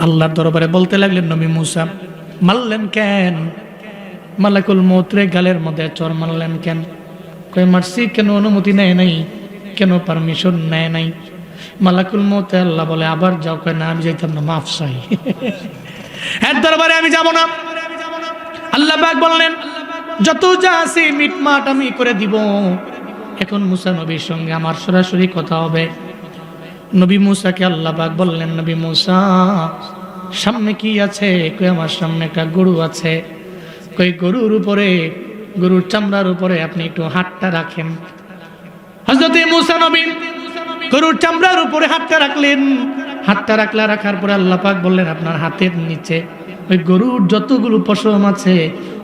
আল্লাহর দরবারে বলতে লাগলেন, নবী মুসা, মারলেন কেন? মালাকুল মৌত্রে গালের মধ্যে চর মারলেন কেন? কই মারছি? কেন অনুমতি নেয় নাই? কেন পারমিশন নেয় নাই? মালাকুল মৌতে আল্লাহ বলে, আবার যাও। কয়, না, আমি যাইতাম না, মাফ চাই। এর দরবারে আমি যাব না। আল্লাহ পাক বললেন, যত যা আছে মিটমাট আমি করে দিব। এখন মুসা নবীর সঙ্গে আমার সরাসরি কথা হবে। নবী মুসাকে আল্লাহ পাক বললেন, নবী মুসা, সামনে কি আছে? কই, আমার সামনে একটা গরু আছে। কই, গরুর উপরে, গরুর চামড়ার উপরে আপনি একটু হাতটা রাখেন। হজরতে মুসা নবী গরুর চামড়ার উপরে হাতটা রাখলেন। হাতটা রাখলা, রাখার পরে আল্লাহ পাক বললেন, আপনার হাতের নিচে ওই গরুর যতগুলো পশম আছে,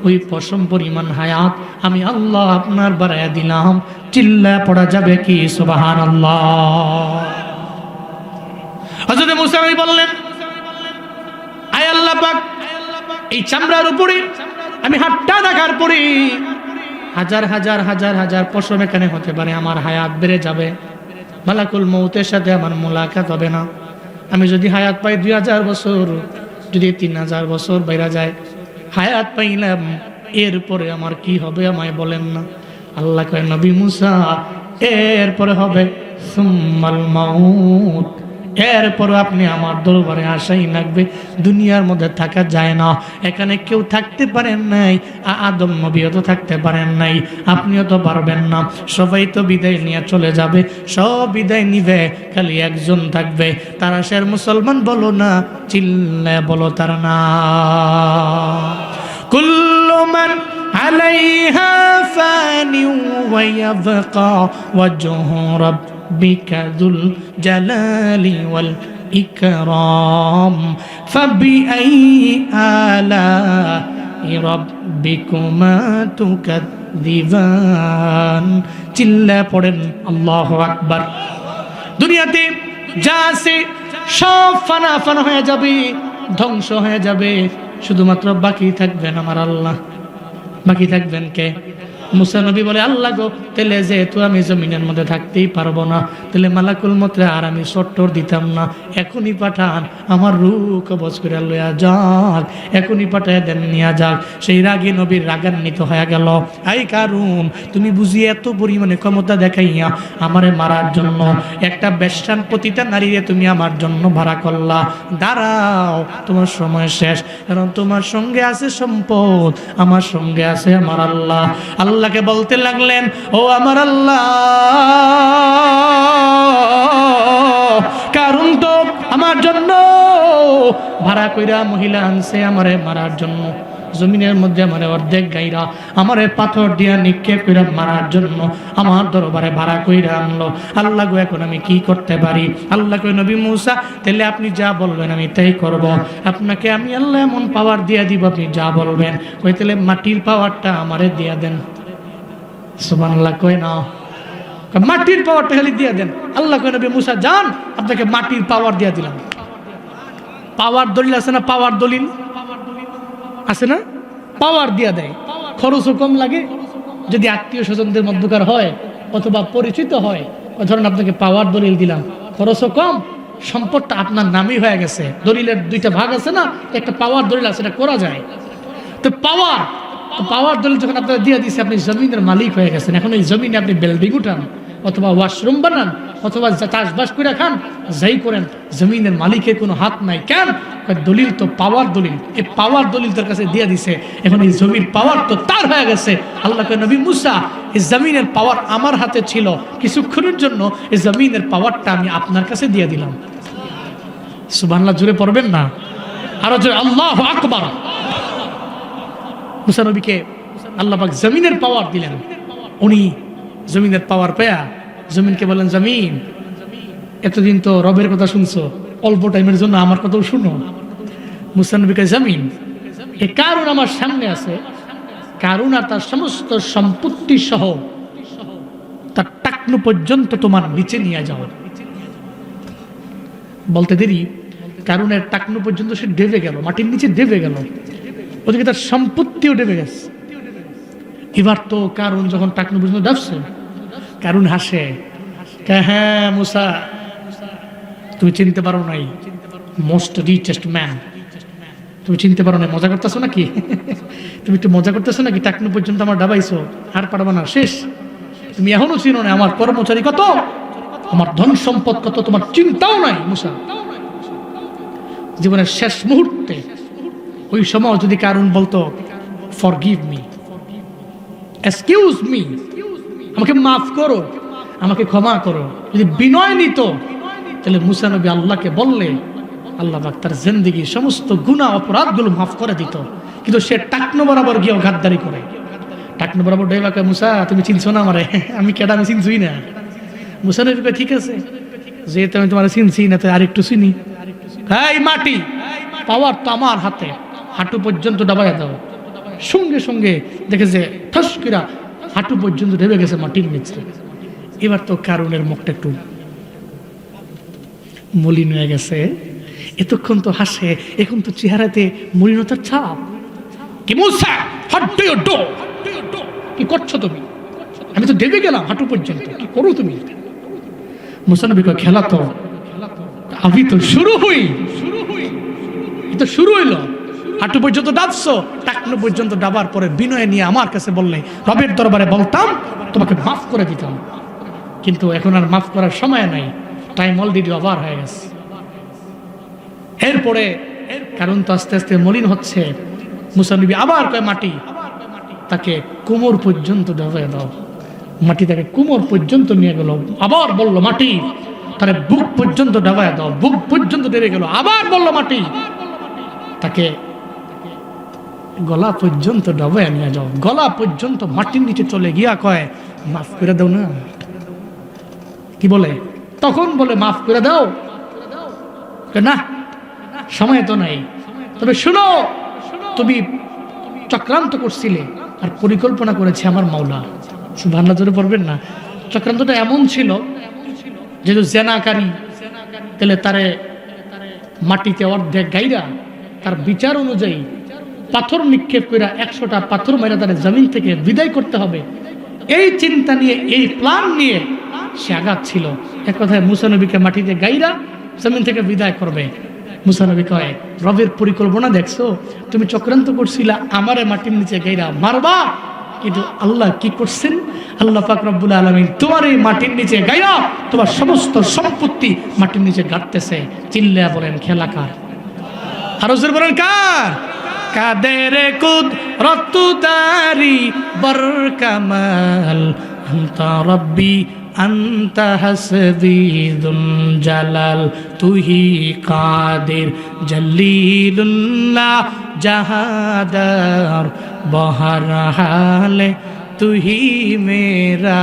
ওই পশম পরিমাণ হায়াত আমি আল্লাহ আপনার বাড়াইয়া দিলাম। চিল্লা পড়া যাবে কি? সুবাহান আল্লাহ হজরত মুসা বললেন, আয় আল্লাহ পাক, এই চামড়ার উপরে আমি হাতটা রাখার পরে হাজার হাজার হাজার হাজার পশম এখানে হতে পারে, আমার হায়াত বেড়ে যাবে। মালাকুল মৌতের সাথে আমার মোলাকাত হবে না। আমি যদি হায়াত পাই দুই হাজার বছর, যদি তিন হাজার বছর বেড়া যায়, হায়াত পাইলাম, এরপরে আমার কি হবে আমায় বলেন না। আল্লাহ কয়, নবী মুসা, এরপরে হবে সুম্মাল মাউত। এরপর আপনি আমার দরবারে আসাই লাগবে, দুনিয়ার মধ্যে থাকা যায় না। এখানে কেউ থাকতে পারেন নাই আদম নবীও তো থাকতে পারেন নাই, আপনিও তো পারবেন না। সবাই তো বিদায় নিয়ে চলে যাবে, সব বিদায় নিবে, খালি একজন থাকবে। তারা সের মুসলমান বলো না, চিল্লে বলো তার না। কুল্লমান আলাইহা ফা ويبقى وجه ربك ذو الجلال والإكرام فبأي آلاء ربكما تكذبان চিল্লা পড়েন আল্লাহ আকবার দুনিয়াতে যা আছে সব ফানা ফানা হয়ে যাবে ধ্বংস হয়ে যাবে শুধুমাত্র বাকি থাকবেন আমার আল্লাহ বাকি থাকবেন কে মুসা নবী বলে, আল্লাহ গো, তাহলে যেহেতু আমি জমিনের মধ্যে থাকতেই পারব না, তাহলে মালাকুল মত্রে আর আমি সট্টর দিতাম না। এখনই পাঠান, আমার রূহ কবচ করে লইয়া যাক, এখনই পাঠায় দেন, নিয়া যাক। সেই রাগে নবীর রাগান্বিত হয়ে গেল। আই কারুন, তুমি বুঝি এত পরিমাণে ক্ষমতা দেখাইয়া আমারে মারার জন্য, একটা বেশ্যান প্রতিটা নারীরে তুমি আমার জন্য ভাড়া করলা। দাঁড়াও, তোমার সময় শেষ, কারণ তোমার সঙ্গে আছে সম্পদ, আমার সঙ্গে আছে আমার আল্লাহ। আল্লাহ আল্লাহকে বলতে লাগলেন, ও আমার আল্লাহ, কারণ তো আমার জন্য। ভাড়া কইরা মহিলা আনছে আমারে মারার জন্য। জমিনের মধ্যে আমারে অর্ধেক গাইরা আমারে পাথর দিয়া নিক্ষেপ কইরা মারার জন্য আমার দরবারে ভাড়া কইরা আনলো। আল্লাহ গো, এখন আমি কি করতে পারি? আল্লাহ কই নবী মুসা তাহলে আপনি যা বলবেন আমি তাই করব। আপনাকে আমি আল্লাহ এমন পাওয়ার দিয়া দিব, আপনি যা বলবেন। ওই তাহলে মাটির পাওয়ারটা আমারে দিয়া দেন। সুবহানাল্লাহ কই না? মাটির পাওয়ারটা খালি দিয়া দেন। আল্লাহ কই নবী মুসা, যান, আপনাকে মাটির পাওয়ার দিয়া দিলাম। পাওয়ার দলিল আছে না? পাওয়ার দলিল? আছে না? পাওয়ার দিয়া দেয়। খরচও কম লাগে। যদি আত্মীয় স্বজনদের মধ্যকার হয়, অথবা পরিচিত হয় ধরুন আপনাকে পাওয়ার দলিল দিলাম। খরচও কম, সম্পদটা আপনার নামই হয়ে গেছে। দলিলের দুইটা ভাগ আছে না? একটা পাওয়ার দলিল আছে, এটা করা যায়। তো পাওয়ার পাওয়ার দলিল যখন আপনারা দিয়ে দিচ্ছে আপনি জমিনের মালিক হয়ে গেছেন। এখন এই জমিনে আপনি বিল্ডিং উঠান অথবা ওয়াশরুম বানান, অথবা চাষবাস করে খান, যাই করেন, জমিনের মালিকের কোনো হাত নাই। কেন? দলিল তো পাওয়ার দলিল। এই পাওয়ার দলিল তার কাছে দিয়ে দিছে এখন এই জমির পাওয়ার তো তার হয়ে গেছে। আল্লাহ নবী মুসা, এই জমিনের পাওয়ার আমার হাতে ছিল। কিছুক্ষণের জন্য এই জমিনের পাওয়ারটা আমি আপনার কাছে দিয়ে দিলাম। সুবাংলা জুড়ে পড়বেন না? আরও জোরে, আল্লাহ আকবার। মুসা নবীকে আল্লাহ জমিনের পাওয়ার দিলেন। উনি জমিনের পাওয়ার পেয়া জমিনকে বলেন জমিন, এতদিন তো রবের কথা শুনছো, অল্প টাইমের জন্য আমার কথাও শুনো। মুসা নবীকে জমিন, এ কারণ আমার সামনে আছে? কারণ আর তার সমস্ত সম্পত্তি সহ তার টাকনু পর্যন্ত তোমার নিচে নিয়ে যাও। বলতে দেরি কারণের টাকনু পর্যন্ত সে ডেবে গেল, মাটির নিচে ডেবে গেল। ওদিকে তার সম্পত্তিও ডেবে গেছে। এবার তো কারণ যখন টাকনু পর্যন্ত ডাবছে কারণ হাসে হ্যাঁ মুসা, তুমি চিনতে পারো নাই মোস্ট রিচেস্ট ম্যান তুমি চিনতে পারো না মজা করতেছো নাকি? তুমি একটু মজা করতেছো নাকি? টাকনু পর্যন্ত আমার ডাবাইছো, আর পারব না, শেষ। তুমি এখনও চিনো না আমার কর্মচারী কত? আমার ধন সম্পদ কত? তোমার চিন্তাও নাই, মুসা। জীবনের শেষ মুহূর্তে ওই সময় যদি কারণ বলতো forgive me excuse me আমাকে মাফ করো। আমাকে ক্ষমা করো। যদি বিনয় নিত। তাহলে মুসা নবী আল্লাহকে বললে, আল্লাহ পাক তার জিন্দিগি সমস্ত গুণা অপরাধগুলো মাফ করে দিত। কিন্তু সে টাকনো বরাবর গিয়েও গাদ্দারি করে। টাকনো বরাবর ডেবা কয় মুসা, তুমি চিনছো না আমারে? আমি কেডা আমি চিনছুই না। মুসা নবী কয়, ঠিক আছে। যেহেতু আমি তোমার চিনছি না তো আরেকটু চিনি। হ্যাঁ মাটি পাওয়ার তো আমার হাতে। হাঁটু পর্যন্ত ডাবাই দাও। সঙ্গে সঙ্গে দেখে যে ঠস কিরা হাঁটু পর্যন্ত ঢেবে গেছে মাটির নিচে। এবার তো কারণের মুখটা একটু মলিন হয়ে গেছে। এতক্ষণ তো হাসে, এখন তো চেহারাতে মলিনতার ছাপ। কি কি করছ তুমি? আমি তো ডেবে গেলাম হাঁটু পর্যন্ত। কি করো তুমি? মুসানবী খেলা তো। আমি তো শুরু হই। তো শুরু হইল। হাঁটু পর্যন্ত ডাবছো টাকনো পর্যন্ত ডাবার পরে বিনয় নিয়ে আমার কাছে বললে, রবের দরবারে বলতাম, তোমাকে মাফ করে দিতাম। কিন্তু এখন আর মাফ করার সময় নাই টাইম অলরেডি ওভার হয়ে গেছে। এরপরে কারণ তো আস্তে আস্তে মলিন হচ্ছে মুসানবী আবার কয় মাটি, তাকে কোমর পর্যন্ত ডাবে দাও। মাটি তাকে কোমর পর্যন্ত নিয়ে গেল, আবার বলল, মাটি, তারে বুক পর্যন্ত ডাবায় দাও, বুক পর্যন্ত ডেবে গেল, আবার বলল, মাটি। তাকে গলা পর্যন্ত ডাবায় নিয়ে যাও। গলা পর্যন্ত মাটির নিচে চলে গিয়া কয়, মাফ করে দাও না। কি বলে? তখন বলে, মাফ করে দাও। না, সময় তো নাই। তবে শুনো, তুমি চক্রান্ত করছিলে আর পরিকল্পনা করেছে আমার মাওলা। সুবহানাল্লাহ জোরে পড়বেন না। চক্রান্তটা এমন ছিল যেহেতু জেনাকারী, তাহলে তারে মাটিতে অর্ধেক গাইরা তার বিচার অনুযায়ী পাথর নিক্ষেপ করে একশোটা পাথর মেরে তার জমিন থেকে বিদায় করতে হবে। এই চিন্তা নিয়ে, এই প্ল্যান নিয়ে সে আঘাত ছিল। এক কথায় মুসানবীকে মাটিতে গাইরা জমিন থেকে বিদায় করবে। মুসানবী কয়, রবের পরিকল্পনা দেখছ? তুমি চক্রান্ত করছিলা, আমারে মাটির নিচে গাইরা মারবা? কিন্তু আল্লাহ কি করছেন? আল্লাহ পাক রব্বুল আলমিন তোমার এই মাটির নিচে গাইরা তোমার সমস্ত সম্পত্তি মাটির নিচে গাড়তেছে চিল্লা বলেন, খেলাকার। আরও বলেন, কার? কাদের কুদ রতুদারি বর কামাল রব্বি, আন্তা হাসবিদুন জালাল। তুহি কাদের জলিলুল্লাহ জাহাদার বহর তুহি মেরা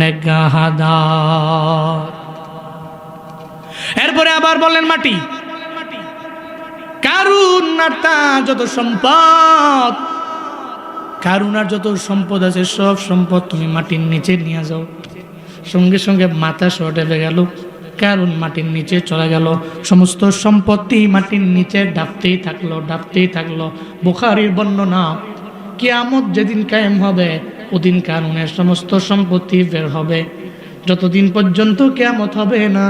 নগাহাদার। এরপরে আবার বললেন মাটি। কারুনার তা যত সম্পদ কারুনার যত সম্পদ আছে, সব সম্পদ তুমি মাটির নিচে নিয়ে যাও। সঙ্গে সঙ্গে মাথা সটেলে গেল কারণ মাটির নিচে চলে গেল। সমস্ত সম্পত্তি মাটির নিচে ডাবতেই থাকল ডাবতেই থাকল। বোখারির বর্ণনা, কিয়ামত যেদিন কায়েম হবে, ওদিন কারণের সমস্ত সম্পত্তি বের হবে। যতদিন পর্যন্ত কেয়ামত হবে না,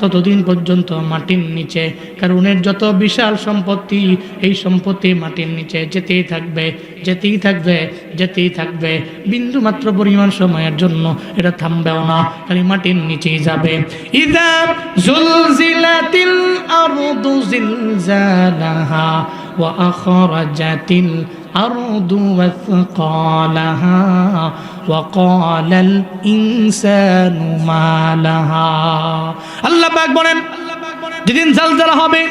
ততদিন পর্যন্ত মাটির নিচে, কারণের যত বিশাল সম্পত্তি, এই সম্পত্তি মাটির নিচে যেতেই থাকবে যেতেই থাকবে যেতেই থাকবে। বিন্দু মাত্র পরিমাণ সময়ের জন্য এটা থামবেও না, খালি মাটির নিচেই যাবে। ইদা জুলজিলাতিল আরদু জিলজালাহা ওয়া আখরাজাতিল الأرض وثقالها وقال الإنسان ما لها আল্লাহ পাক বলেন যেদিন জালজালা হবে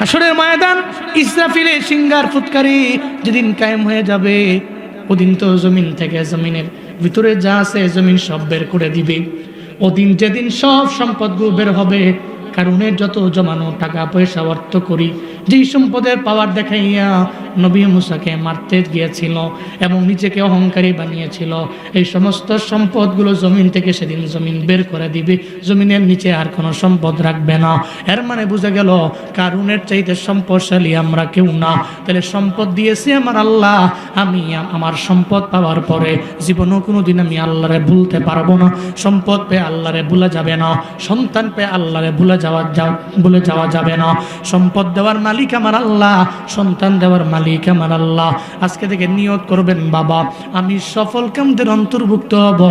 হাসরের ময়দান ইসরাফিলে সিঙ্গার ফুৎকারি যেদিন কায়েম হয়ে যাবে ওদিন তো জমিন থেকে জমিনের ভিতরে যা আছে জমিন সব বের করে দিবে ওদিন যেদিন সব সম্পদগুলো বের হবে কারণের যত জমানো টাকা পয়সা অর্থ করি, যেই সম্পদের পাওয়ার দেখাইয়া নবী মুসাকে মারতে গিয়েছিল এবং নিজেকে অহংকারী বানিয়েছিল, এই সমস্ত সম্পদগুলো জমিন থেকে সেদিন জমিন বের করে দিবে। জমিনের নিচে আর কোনো সম্পদ রাখবে না। এর মানে বোঝা গেল, কারুনের চাইতে সম্পদশালী আমরা কেউ না। তাহলে সম্পদ দিয়েছি আমার আল্লাহ, আমি আমার সম্পদ পাওয়ার পরে জীবনেও কোনো দিন আমি আল্লাহরে ভুলতে পারব না। সম্পদ পেয়ে আল্লাহরে ভুলা যাবে না। সন্তান পেয়ে আল্লাহরে ভুলে যাওয়া ভুলে যাওয়া যাবে না। সম্পদ দেওয়ার মালিক আমার আল্লাহ, সন্তান দেওয়ার মালিক আমার আল্লাহ। আজকে থেকে নিয়ত করবেন বাবা। আমি সফল কামদের অন্তর্ভুক্ত হব।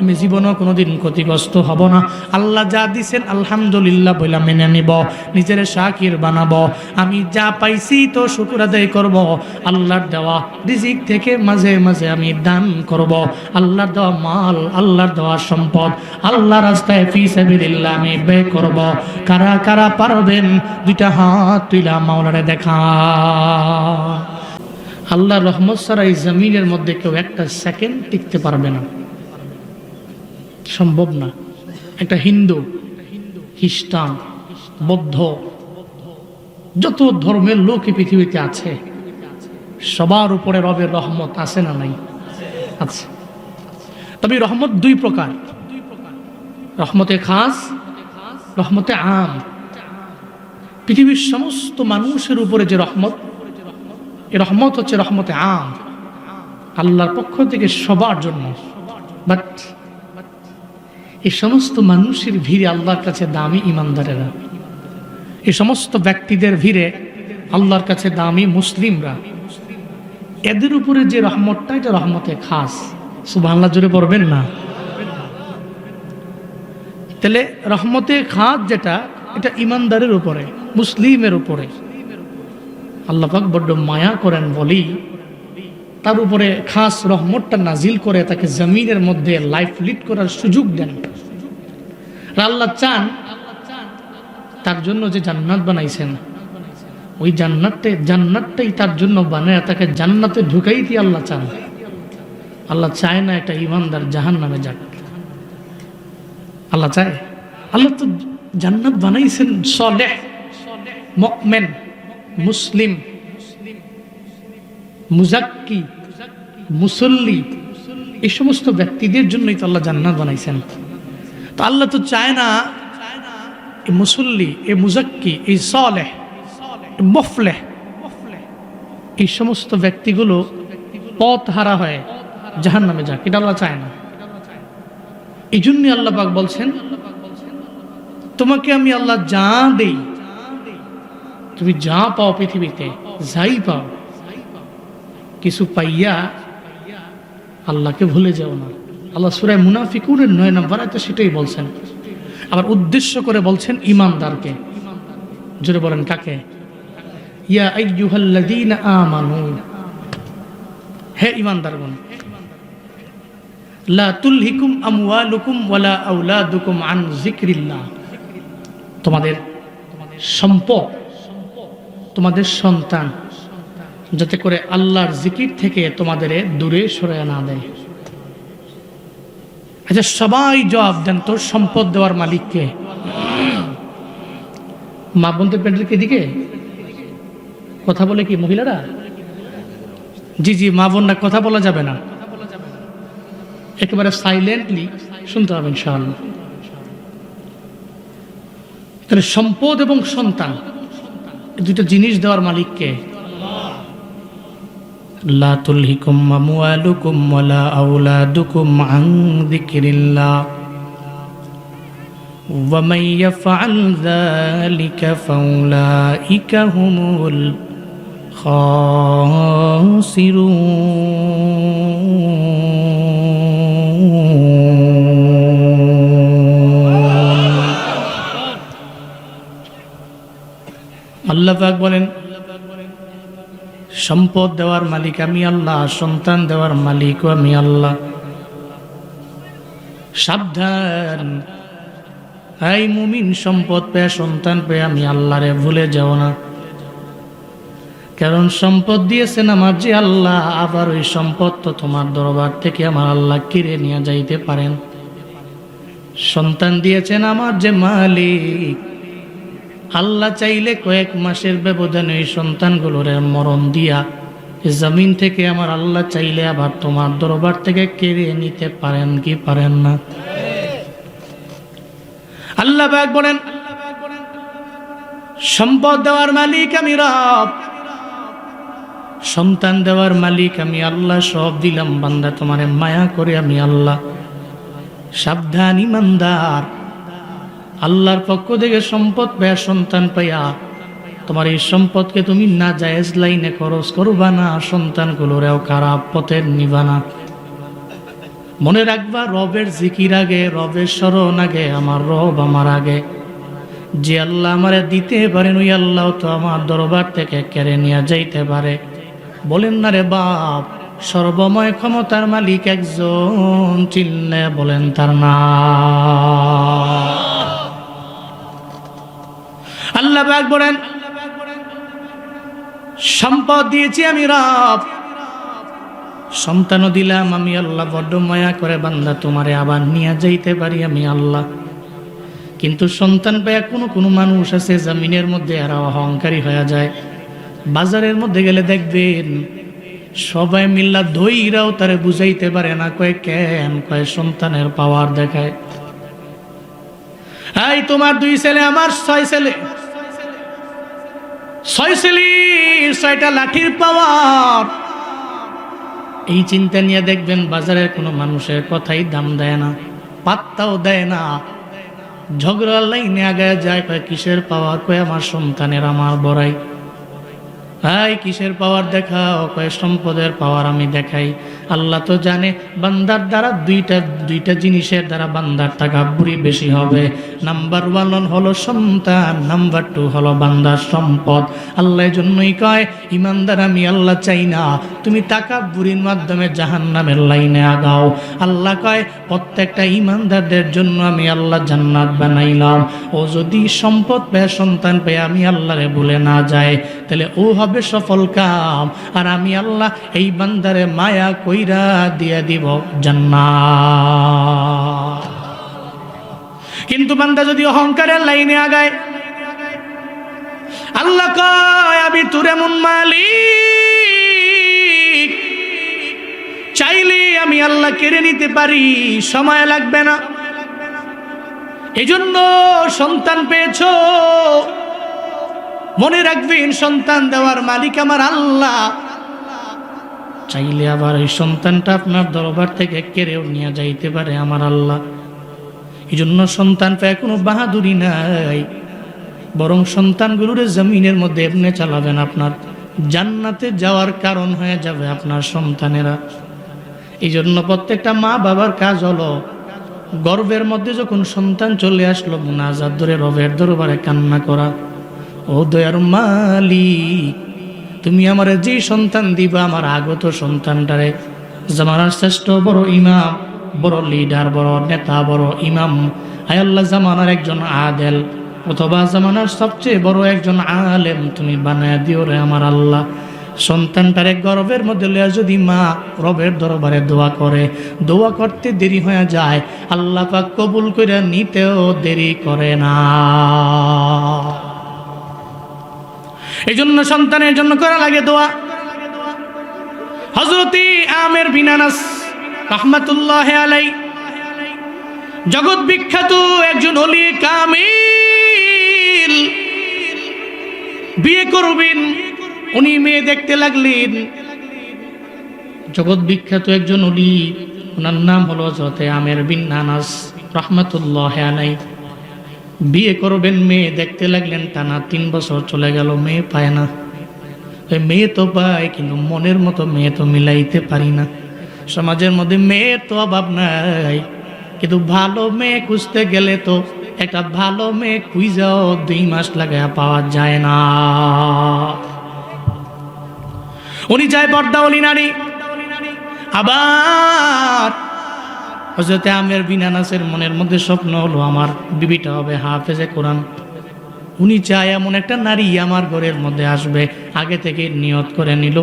আমি জীবনেও কোনোদিন ক্ষতিগ্রস্ত হব না। আল্লাহ যা দিছেন আলহামদুলিল্লাহ বলে মেনে নিব, নিজের শাকির বানাবো। আমি যা পাইছি তো শুকুর আদায় করব। আল্লাহর দেওয়া রিজিক থেকে মাঝে মাঝে আমি দান করব। আল্লাহর দেওয়া মাল, আল্লাহর দেওয়া সম্পদ, আল্লাহ রাস্তায় ফি সাবিলিল্লাহ আমি ব্যয় করব। কারা কারা পারবেন? দুইটা হাত তুইলা মাওলারে দেখা। আল্লাহ রহমত ছাড়া এই জমিনের মধ্যে কেউ একটা সেকেন্ড টিকতে পারবে না। সম্ভব না। একটা হিন্দু, খ্রিস্টান, বৌদ্ধ, যত ধর্মের লোক পৃথিবীতে আছে, সবার উপরে রবের রহমত আছে না নাই? আছে। তবে রহমত দুই প্রকার। রহমতে খাস রহমতে আম। পৃথিবীর সমস্ত মানুষের উপরে যে রহমত এই রহমত হচ্ছে রহমতে আম। আল্লাহর পক্ষ থেকে সবার জন্য। বাট এই সমস্ত মানুষের ভিড়ে আল্লাহর কাছে দামি ইমানদারেরা। এই সমস্ত ব্যক্তিদের ভিড়ে আল্লাহর কাছে দামি মুসলিমরা। এদের উপরে যে রহমতটা, এটা রহমতে খাস। সুবহানাল্লাহ জুড়ে পড়বেন না। তাহলে রহমতে খাস যেটা, এটা ইমানদারের উপরে, মুসলিমের উপরে। আল্লাপাক বড্ড মায়া করেন বলি। তার উপরে খাস রহমতটা নাজিল করে তাকে জমিনের মধ্যে লাইফ লিড করার সুযোগ দেন। আল্লাহ চান, তার জন্য যে জান্নাত বানাইছেন, ওই জান্নাতটাই জান্নাতটাই তার জন্য বানায় তাকে জান্নাতে ঢুকাই দিয়ে আল্লাহ চান। আল্লাহ চায় না একটা ইমানদার জাহান নামে যাক। আল্লাহ চায়। আল্লাহ তো জান্নাত বানাইছেন সলেহ, মুমিন, মুসলিম, মুজাক্কি, মুসল্লি, এই সমস্ত ব্যক্তিদের জন্যই তো আল্লাহ জান্নাত বানাইছেন। তো আল্লাহ তো চায় না এই মুসল্লি, এ মুজাক্কি এই সলেহ মফলেহ, এই সমস্ত ব্যক্তিগুলো পথ হারা হয় জাহান নামে যাক। এটা আল্লাহ চায় না। এই জন্যই আল্লাহ পাক বলছেন, তোমাকে আমি আল্লাহ যা দেই, তুমি যা পাও পৃথিবীতে, যাই পাও, কিছু পাইয়া আল্লাহকে ভুলে যাও না। আল্লাহ সুরায় মুনাফিকুরের নয় নম্বর তো সেটাই বলছেন। আবার উদ্দেশ্য করে বলছেন ইমানদারকে জোরে বলেন, কাকে? ইয়া আইয়ুহাল্লাযীনা আমানু। হে ইমানদারগণ লা তোমাদের সম্পদ, তোমাদের সন্তান, যাতে করে আল্লাহর জিকির থেকে তোমাদের দূরে সরে না দেয়। আচ্ছা সবাই জবাব দেন, তোর সম্পদ দেওয়ার মালিককে। মা বোনদের প্যান্ডেলকে দিকে কথা বলে কি মহিলারা? জি জি, মা বোনরা কথা বলা যাবে না। একেবারে সাইলেন্টলি শুনতে হবে ইনশাআল্লাহ। তাহলে সম্পদ এবং সন্তান দুটো জিনিস দেওয়ার মালিককে? হুমুল খাসিরুন। আল্লাহ পাক বলেন, সম্পদ দেওয়ার মালিক আমি আল্লাহ, সন্তান দেওয়ার মালিকও আমি আল্লাহ। সাবধান। এই মুমিন সম্পদ পেয়ে, সন্তান পেয়ে আমি আল্লাহরে ভুলে যাও না। কারণ সম্পদ দিয়েছেন আমার যে আল্লাহ, আবার ওই সম্পদ তো তোমার দরবার থেকে আমার আল্লাহ কিনে নিয়ে যাইতে পারেন। সন্তান দিয়েছেন আমার যে মালিক, আল্লাহ চাইলে কয়েক মাসের ব্যবধানে ওই সন্তানগুলোর মরণ দিয়া জমিন থেকে আমার আল্লাহ চাইলে আবার তোমার দরবার থেকে কেড়ে নিতে পারেন কি পারেন না? আল্লাহ বলেন, সম্পদ দেওয়ার মালিক আমি রব। সন্তান দেওয়ার মালিক, আমি আল্লাহ, সব দিলাম। বান্দা তোমারে মায়া করে, আমি আল্লাহ। সাবধান ইমানদার। আল্লাহর পক্ষ থেকে সম্পদ পায়া সন্তান পাইয়া, তোমার এই সম্পদকে তুমি না জায়েজ লাইনে খরচ করবা না, সন্তানগুলোরেও খারাপ পথের নিবা না। মনে রাখবা, রবের জিকির আগে, রবের স্মরণ আগে, আমার রব আমার আগে। যে আল্লাহ আমারে দিতে পারেন, ওই আল্লাহ তো আমার দরবার থেকে কেড়ে নিয়ে যাইতে পারে। বলেন না রে বাপ, সর্বময় ক্ষমতার মালিক একজন চিল্লে বলেন তার না। আল্লাহ বলেন, সম্পদ দিয়েছি আমি রব, সন্তানও দিলাম আমি আল্লাহ, বড্ড মায়া করে বান্দা তোমারে আবার নিয়ে যাইতে পারি আমি আল্লাহ। কিন্তু সন্তান পেয়ে কোনো কোনো মানুষ আছে, জামিনের মধ্যে এরা অহংকারী হয়ে যায়। বাজারের মধ্যে গেলে দেখবেন সবাই মিল্লা ধৈরাও তারে বুঝাইতে পারে না, কয় কেন, কয় সন্তানের পাওয়ার দেখায়। এই তোমার দুই ছেলে, আমার ছয় ছেলে। ছয় ছেলে, ছয়টা লাঠির পাওয়ার। এই চিন্তা নিয়ে দেখবেন বাজারের কোনো মানুষের কথাই দাম দেয় না, পাত্তাও দেয় না। ঝগড়ার লাইনে আগে যায়, কয় কিসের পাওয়ার, কয় আমার সন্তানের আমার বড়াই। হাই কিসের পাওয়ার দেখাও? কয় সম্পদের পাওয়ার আমি দেখাই। আল্লাহ তো জানে, বান্দার দ্বারা দুইটা দুইটা জিনিসের দ্বারা বান্দার বুড়ি বেশি হবে। নাম্বার ওয়ান হলো সন্তান নাম্বার টু হলো বান্দার সম্পদ। আল্লাহ জন্যই কয়, ইমানদার আমি আল্লাহ চাই না, তুমি টাকা বুড়ির মাধ্যমে জাহান নামের লাইনে আগাও। আল্লাহ কয়, প্রত্যেকটা ইমানদারদের জন্য আমি আল্লাহ জান্নাত বানাইলাম। ও যদি সম্পদ পেয়ে সন্তান পেয়ে আমি আল্লাহরে বলে না যায় তাহলে ও হবে সফল কাম। আর আমি আল্লাহ এই বান্দারে মায়া কইরা দিয়ে দিব জান্নাত। কিন্তু বান্দা যদি অহংকারের লাইনে আগায়, আল্লাহ কয়, আমি তোর এমন মালিক। চাইলে আমি আল্লাহ কেড়ে নিতে পারি, সময় লাগবে না। এজন্য সন্তান পেয়েছ। মনে রাখবেন, সন্তান দেওয়ার মালিক আমার আল্লাহ। চাইলে আবার ওই সন্তানটা আপনার দরবার থেকে কেড়েও নিয়ে যাইতে পারে আমার আল্লাহ। এই জন্য সন্তান পেয়ে কোনো বাহাদুরি নাই। বরং সন্তানগুলোর জমিনের মধ্যে এমনি চালাবেন আপনার। জান্নাতে যাওয়ার কারণ হয়ে যাবে আপনার সন্তানেরা। এই জন্য প্রত্যেকটা মা বাবার কাজ হলো, গর্বের মধ্যে যখন সন্তান চলে আসলো, মুনাজাত ধরে রবের দরবারে কান্না করা। ও দয়ার মালিক তুমি আমার যে সন্তান দিবা, আমার আগত সন্তানটারে। জামানার শ্রেষ্ঠ বড় ইমাম, বড় লিডার, বড় নেতা, বড় ইমাম। আল্লাহ, জামানার একজন আদেল। অথবা জামানার সবচেয়ে বড় একজন আলেম, তুমি বানায় দিও রে আমার আল্লাহ। সন্তানটারে গর্বের মধ্যে লইয়া যদি মা রবের দরবারে দোয়া করে, দোয়া করতে দেরি হয়ে যায়, আল্লাহ পাক কবুল করে নিতেও দেরি করে না। এই জন্য সন্তানের জন্য করা লাগে দোয়া। হজরতি আমের বিনানাস রহমতুল্লাহ আলাই জগৎ বিখ্যাত একজন অলি কামিল। বিয়ে করবেন, উনি মেয়ে দেখতে লাগলেন। জগৎ বিখ্যাত একজন অলি, ওনার নাম হলো হজরতে আমের বিন নানাস রহমতুল্লাহ আলাই বিয়ে করবেন মেয়ে, দেখতে লাগলেন টানা তিন বছর চলে গেল, মেয়ে পায় না। মেয়ে তো পায়, কিন্তু মনের মতো মেয়ে তো মিলাইতে পারি না। সমাজের মধ্যে মেয়ের তো অভাব নাই, কিন্তু ভালো মেয়ে খুঁজতে গেলে তো একটা ভালো মেয়ে খুঁজাও দুই মাস লাগায় পাওয়া যায় না। উনি যায় বর্দাওলি নারী, আবার হজরতে আমের বিনানাসের মনের মধ্যে স্বপ্ন হলো, আমার বিবিটা হবে হাফেজে কোরআন। উনি চায় এমন একটা নারী আমার ঘরের মধ্যে আসবে, আগে থেকে নিয়ত করে নিল।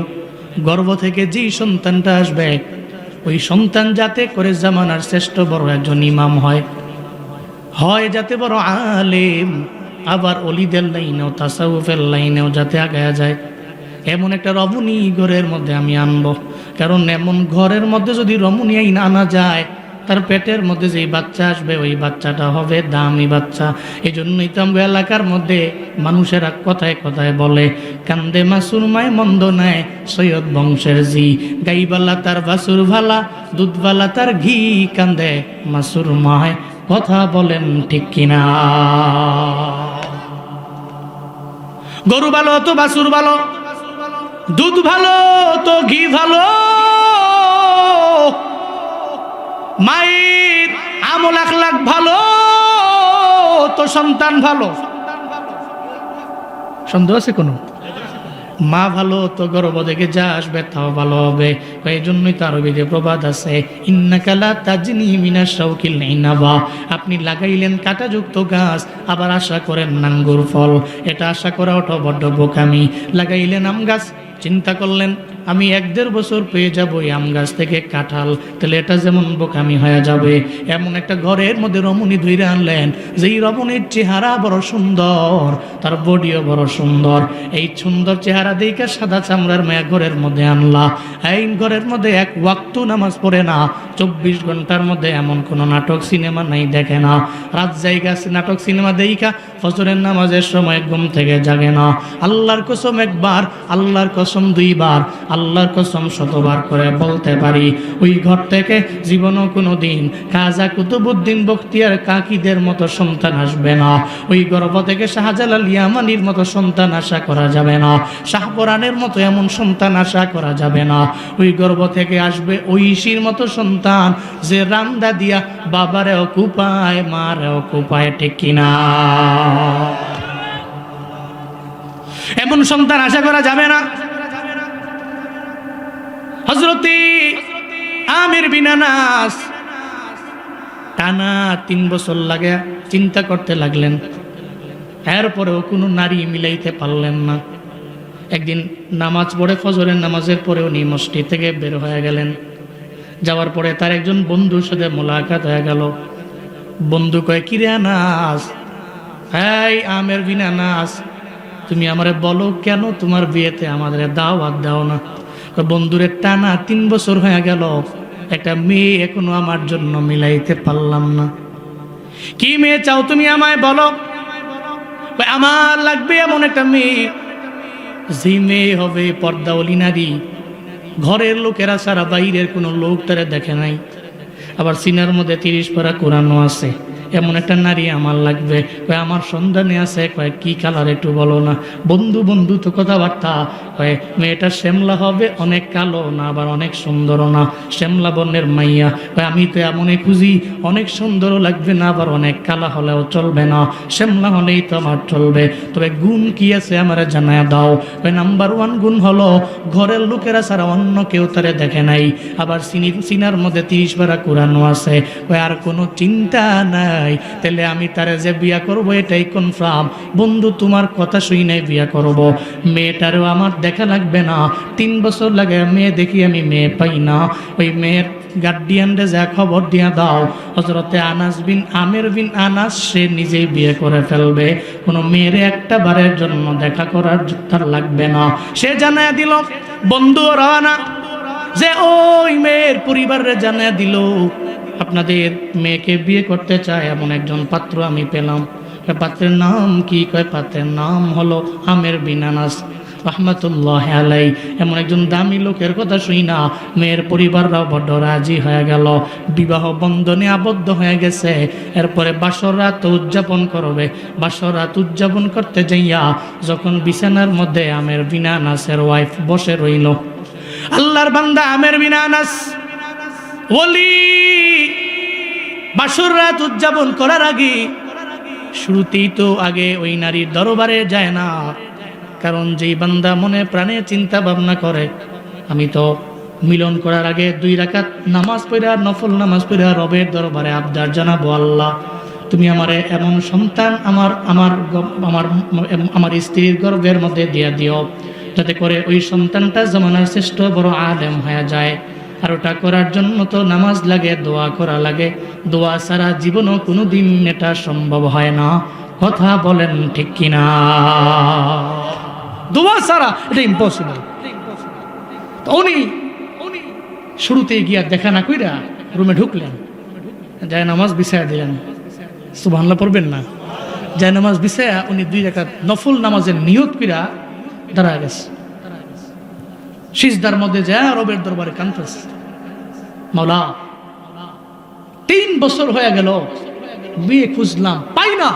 গর্ভ থেকে যেই সন্তানটা আসবে, ওই সন্তান যাতে করে জামানার শ্রেষ্ঠ বড় একজন ইমাম হয়। হয় যাতে বড় আলেম, আবার অলিদের লাইনেও, তাসাউফের লাইনেও যাতে আগায়া যায়। এমন একটা রমণী ঘরের মধ্যে আমি আনব। কারণ এমন ঘরের মধ্যে যদি রমণী আনা যায় তার পেটের মধ্যে যেই বাচ্চা আসবে, ওই বাচ্চাটা হবে দামি বাচ্চা। এই জন্যই তো এলাকার মধ্যে মানুষেরা কথায় কথায় বলে, কান্দে মাসুর মায়, মন্দ নেয় সৈয়দ বংশের জি। গাইবালা তার বাসুর ভালা, দুধবালা তার ঘি, কান্দে মাসুর মায়, কথা বলেন ঠিক কিনা। গরু ভালো তো বাসুর ভালো, দুধ ভালো তো ঘি ভালো। মায়ের আমল লাখ ভালো, তো সন্তান ভালো। সন্দেহ আছে কোনো? মা ভালো, তো গর্ব দেখে যা আসবে তাও ভালো হবে। এই জন্যই তো আরবিতে প্রবাদ আছে ইন্নাকালা তাজনি মিনা শৌকিল ইনাবা। আপনি লাগাইলেন কাঁটাযুক্ত গাছ, আবার আশা করেন নাঙ্গুর ফল। এটা আশা করা ওটা বড্ড বোকামি। লাগাইলেন আম গাছ চিন্তা করলেন, আমি এক দেড় বছর পেয়ে যাব এই আম গাছ থেকে কাঁঠাল। তাহলে এটা যেমন বোকামি হয়ে যাবে, এমন একটা ঘরের মধ্যে রমণী ধৈরে আনলেন, যেই রমণীর চেহারা বড় সুন্দর, তার বডিও বড় সুন্দর। এই সুন্দর চেহারা দেখে সাদা চামড়ার মেয়া ঘরের মধ্যে আনলা। এই ঘরের মধ্যে এক ওয়াক্তু নামাজ পড়ে না, চব্বিশ ঘণ্টার মধ্যে এমন কোনো নাটক সিনেমা নাই দেখে না। রাত জায়গা নাটক সিনেমা দেইকা ফজরের নামাজের সময় ঘুম থেকে জাগে না। আল্লাহর কসম একবার, আল্লাহর কসম দুইবার, আল্লাহর কসম শতবার করে বলতে পারি, ওই ঘর থেকে জীবনও কোনো দিন কাজা কুতুবুদ্দিন বখতিয়ার কাকিদের মতো সন্তান আসবে না। ওই গর্ভ থেকে শাহজালাল ইয়ামানির মতো সন্তান আশা করা যাবে না। শাহপরানের মতো এমন সন্তান আশা করা যাবে না। ওই গর্ভ থেকে আসবে ঐশীর মতো সন্তান যে রান্দা দিয়া বাবারেও কুপায়, মারেও কুপায়, ঠিক কিনা এমন সন্তান আশা করা যাবে না। হজরতি আমির বিনানাস টানা তিন বছর লাগে, চিন্তা করতে লাগলেন। এরপরেও কোনো নারী মিলাইতে পারলেন না। একদিন নামাজ পড়ে ফজরের নামাজের পরে উনি মসজিদ থেকে বের হয়ে গেলেন। যাওয়ার পরে তার একজন বন্ধুর সাথে মোলাকাত হয়ে গেল। বন্ধু কয়, কিরে নাস এই আমের বিনা নাস তুমি আমারে বলো কেন তোমার বিয়েতে আমাদের দাওয়াত দাও না? বন্ধুরে, টানা তিন বছর হয়ে গেল। একটা মেয়ে এখনও আমার জন্য মিলাইতে পারলাম না। কি মেয়ে চাও তুমি আমায় বলো? আমার লাগবে এমন একটা মেয়ে। যে মেয়ে হবে পর্দাওয়ালি নারী। ঘরের লোকেরা সারা বাইরের কোনো লোক তারা দেখে নাই। আবার সিনার মধ্যে তিরিশ পারা কোরআনও আছে। এমন একটা নারী আমার লাগবে। কয়, আমার সন্ধানে আছে। কয়, কি কালার একটু বলো না। বন্ধু বন্ধু, তো কথাবার্তা। কয়, মেয়েটা শ্যামলা হবে, অনেক কালো না, আবার অনেক সুন্দরও না। শ্যামলা বর্ণের মাইয়া। কয়, আমি তো এমনই খুঁজি, অনেক সুন্দরও লাগবে না, আবার অনেক কালা হলেও চলবে না। শ্যামলা হলেই তো আমার চলবে। তবে গুণ কি আছে আমার জানায় দাও। কয়, নাম্বার ওয়ান গুণ হলো, ঘরের লোকেরা ছাড়া অন্য কেউ তারে দেখে নাই। আবার সিনি সিনার মধ্যে তিরিশ বারা কোরআনও আছে। কয়, আর কোনো চিন্তা নাই। তাহলে আমি তারে যে বিয়া করব এটাই কনফার্ম বন্ধু, তোমার কথা শুই নাই বিয়া করব। মেয়েটারও আমার দেখা লাগবে না। তিন বছর লাগে, মেয়ে দেখি আমি মেয়ে পাই না। ওই মেয়ের গার্ডিয়ানরে যা খবর দিয়া দাও। হজরতে আনাস বিন আমের বিন আনাস, সে নিজেই বিয়ে করে ফেলবে। কোনো মেয়ের একটা বারের জন্য দেখা করার তার লাগবে না। সে জানায় দিল, বন্ধু রানা যে ওই মেয়ের পরিবারে জানায় দিল আপনাদের মেয়েকে বিয়ে করতে চায় এমন একজন পাত্র আমি পেলাম। পাত্রের নাম কি? কয় পাত্রের নাম হলো আমের বিনানাস রহমতুল্লাহ আলাই এমন একজন দামি লোকের কথা শুই না। মেয়ের পরিবাররাও বড্ড রাজি হয়ে গেল। বিবাহ বন্ধনে আবদ্ধ হয়ে গেছে। এরপরে বাসর রাত উদযাপন করবে। বাসর রাত উদযাপন করতে যাইয়া যখন বিছানার মধ্যে আমের বিনানাসের ওয়াইফ বসে রইল। আল্লাহর বান্দা আমের বিনানাস বাসর রাত উদযাপন করার আগে শুরুতেই তো আগে ওই নারীর দরবারে যায় না। কারণ যেই বান্দা মনে প্রাণে চিন্তা ভাবনা করে, আমি তো মিলন করার আগে দুই রাকাত নামাজ পড়া নফল নামাজ পড়া রবের দরবারে আবদার জানাব আল্লাহ। তুমি আমারে এমন সন্তান আমার আমার আমার আমার স্ত্রীর গর্বের মধ্যে দিয়ে দিও, যাতে করে ওই সন্তানটা জমানার শ্রেষ্ঠ বড় আলেম হয়ে যায়। আর ওটা করার জন্য তো নামাজ লাগে, দোয়া করা লাগে। দোয়া ছাড়া জীবনও কোনো দিন এটা সম্ভব হয় না। কথা বলেন ঠিক কিনা? দোয়া ছাড়া এটা ইম্পসিবল উনি শুরুতে গিয়া দেখা না কইরা রুমে ঢুকলেন। যায় নামাজ বিছায়া দিলেন। সুবহানাল্লাহ পড়বেন না। যায় নামাজ বিছায়া উনি দুই রাকাত নফল নামাজের নিয়ত কইরা দাঁড়া গেছে। সিজদার মধ্যে যায় রবের দরবারে কান্তাস মাওলা, তিন বছর হয়ে গেল, বিয়ে খুঁজলাম, পাই না।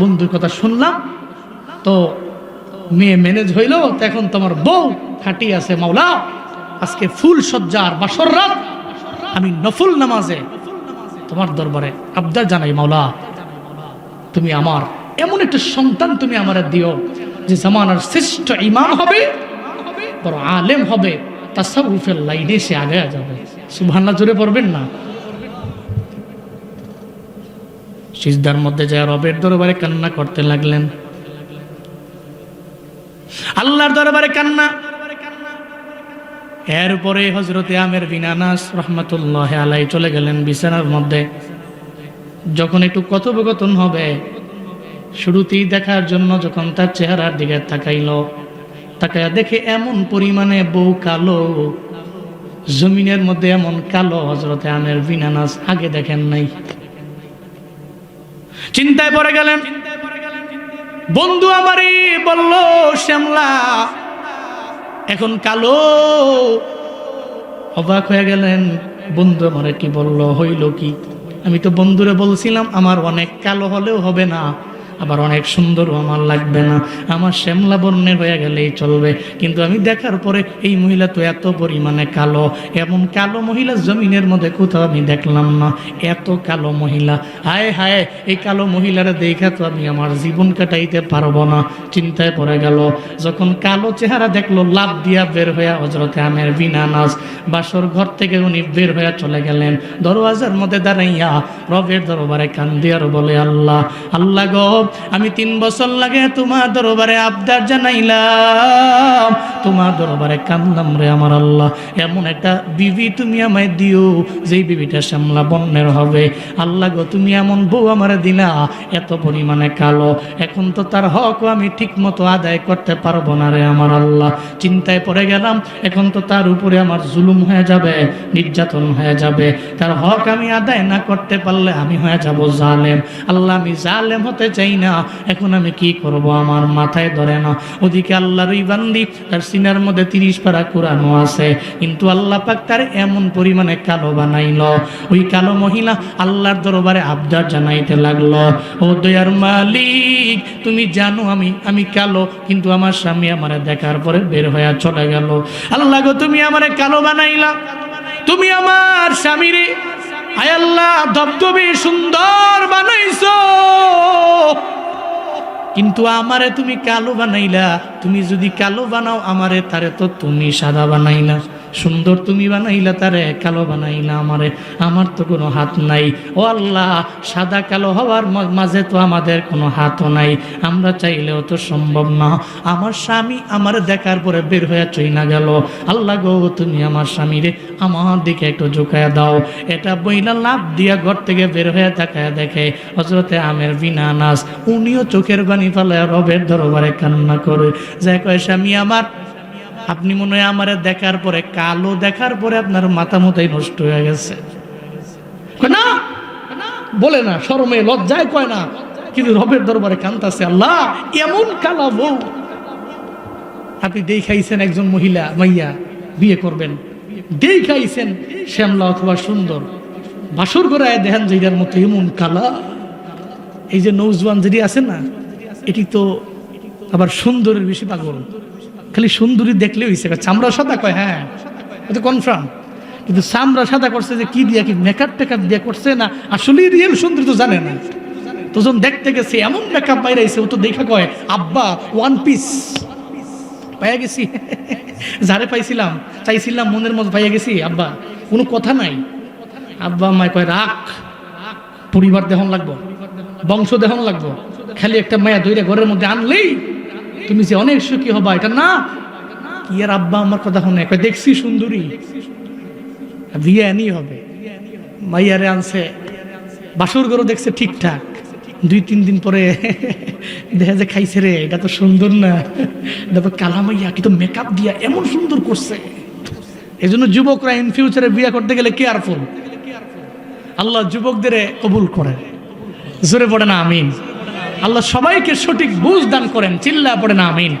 বন্ধুর কথা শুনলাম, তো মেয়ে ম্যানেজ হইল এখন তোমার বউ খাটি আছে, মাওলা। আজকে ফুল সজ্জার বাসর রাত, আমি নফল নামাজে তোমার দরবারে আবদার জানাই, মাওলা। তুমি আমার, এমন একটা সন্তান তুমি আমার দিও, যে জামানার শ্রেষ্ঠ ইমাম হবে। বড় আলেম হবে, তাসাউফের লাইনে সে আগে যাবে। সুবহানাল্লাহ, জোরে পড়বেন না? সিজদার মধ্যে যায় রবের দরবারে কান্না করতে লাগলেন। আল্লাহর দরবারে কান্না। এরপরে হজরতে আমের বিনানাস রহমতুল্লাহ আলাই চলে গেলেন বিছানার মধ্যে। যখন একটু কথোপকথন হবে, শুরুতেই দেখার জন্য যখন তার চেহারার দিকে তাকাইল তাকাইয়া দেখে এমন পরিমাণে বউ কালো। জমিনের মধ্যে এমন কালো হজরতে আমের বিনানাস আগে দেখেন নাই। চিন্তায় পড়ে গেলেন, বন্ধু আমারই বলল, শ্যামলা, এখন কালো। অবাক হয়ে গেলেন, বন্ধু আমার কি বলল, হইল কি? আমি তো বন্ধুরে বলছিলাম, আমার অনেক কালো হলেও হবে না। আবার অনেক সুন্দরও আমার লাগবে না। আমার শ্যামলা বর্ণের হয়ে গেলেই চলবে। কিন্তু আমি দেখার পরে এই মহিলা তো এত পরিমাণে কালো। এমন কালো মহিলা জমিনের মধ্যে কোথাও আমি দেখলাম না। এত কালো মহিলা। হায় হায়, এই কালো মহিলারা দেখা তো আমি আমার জীবন কাটাইতে পারব না। চিন্তায় পড়ে গেল। যখন কালো চেহারা দেখল লাভ দিয়া বের হইয়া হজরতে আমের বিনা নাচ বাসর ঘর থেকে উনি বের হইয়া চলে গেলেন। দরওয়াজার মধ্যে দাঁড়াইয়া রবের দরবারে কান্দিয়ার বলে, আল্লাহ আল্লাহ গো আমি তিন বছর লাগে তোমার দরবারে আবদার জানাইলাম। তোমার দরবারে কান্দলাম রে আমার আল্লাহ। এমন একটা বিবি তুমি আমায় দিও, যেই বিবিটা শ্যামলা বন্যের হবে। আল্লাহ গো, তুমি এমন বউ আমার দিলা, এত পরিমাণে কালো। এখন তো তার হকও আমি ঠিক মতো আদায় করতে পারব না রে আমার আল্লাহ। চিন্তায় পড়ে গেলাম, এখন তো তার উপরে আমার জুলুম হয়ে যাবে, নির্যাতন হয়ে যাবে। তার হক আমি আদায় না করতে পারলে আমি হয়ে যাব জালেম। আল্লাহ, আমি জালেম হতে চাই না, এখন আমি কি করব? আমার মাথায় ধরে না। ওদিকে আল্লাহর ওই বান্দি, তার সিনার মধ্যে তিরিশ পারা কোরআনও আছে। কিন্তু আল্লাহ পাক তার এমন পরিমাণে কালো বানাইল। ওই কালো মহিলা আল্লাহর দরবারে আবদার জানাইতে লাগল। ও দয়ার মালিক, তুমি জানো আমি আমি কালো, কিন্তু আমার স্বামী আমারে দেখার পরে বের হয়ে চলে গেল। আল্লাহ গো, তুমি আমারে কালো বানাইলা। তুমি আমার স্বামীরে আয় আল্লাহ, ধবধবে, সুন্দর বানাইছো। কিন্তু আমারে তুমি কালো বানাইলা, তুমি যদি কালো বানাও, আমারে তারে তো তুমি সাদা বানাইলা। সুন্দর তুমি বানাইলা তারে, কালো বানাইলা আমারে। আমার তো কোনো হাত নাই। ও আল্লাহ, সাদা কালো হওয়ার মাঝে তো আমাদের কোনো হাতও নাই। আমরা চাইলেও তো সম্ভব না। আমার স্বামী আমার দেখার পরে বের হয়ে চইনা গেল। আল্লাহ গো, তুমি আমার স্বামীরে আমার দিকে একটু ঝুঁকায় দাও। এটা বইলা লাভ দিয়া ঘর থেকে বের হয়ে তাকায় দেখে হজরতে আমের বিনা নাচ উনিও চোখের বাণী ফেলায় রবের দরবারে কান্না করে। যে কয়, স্বামী আমার আপনি মনে হয় আমারে দেখার পরে, কালো দেখার পরে আপনার মাথা মতাই নষ্ট হয়ে গেছে। না? বলে না, শরমে লজ্জায় কয় না। কিন্তু রবের দরবারে কান্তাছে, আল্লাহ, এমন কালা বউ। আপনি দেখাইছেন একজন মহিলা, মাইয়া, বিয়ে করবেন। দেখাইছেন শ্যামলা অথবা সুন্দর। বাসর করায় দেখান যেটার মতো এমন কালা। এই যে নৌজওয়ান যেটি আছে না, এটি তো আবার সুন্দরের বেশি পাগল। খালি সুন্দরী দেখলে হয়েছে চামড়া সাদা? কয় হ্যাঁ। এটা কনফার্ম কিন্তু চামড়া সাদা করছে যে কি দিয়ে কি মেকআপ টেকআপ দিয়ে করছে না? আসলেই রিয়েল সুন্দরী তো জানে না। তো যখন দেখতে গেছে, এমন মেকআপ বাইরে ও তো দেখা কয়, আব্বা ওয়ান পিস পাইয়া গেছি। যারে পাইছিলাম, চাইছিলাম মনের মতো পাইয়া গেছি, আব্বা, কোনো কথা নাই। আব্বা আমায় কয়, রাখ, পরিবার দেহন লাগবো, বংশ দেহন লাগবো। খালি একটা মায়া দইরা ঘরের মধ্যে আনলেই তুমি যে অনেক সুখী হবা, এটা না? কি আর আব্বা আমার কথা শুনে? দেখছি সুন্দরী। বিয়ে আনি হবে। মাইয়ারে আনছে। বাসর ঘরও দেখছে ঠিকঠাক। দুই, তিন দিন পরে দেখা যায় খাইছে রে, এটা তো সুন্দর না। দেখো কালামাইয়া কিন্তু মেকআপ দিয়া এমন সুন্দর করছে। এই জন্য যুবকরা ইন ফিউচারে বিয়ে করতে গেলে কেয়ারফুল আল্লাহ যুবকদের কবুল করে। জোরে পড়ে না আমিন। আল্লাহ সবাইকে সঠিক বুঝ দান করেন চিল্লা পড়ে না আমিন।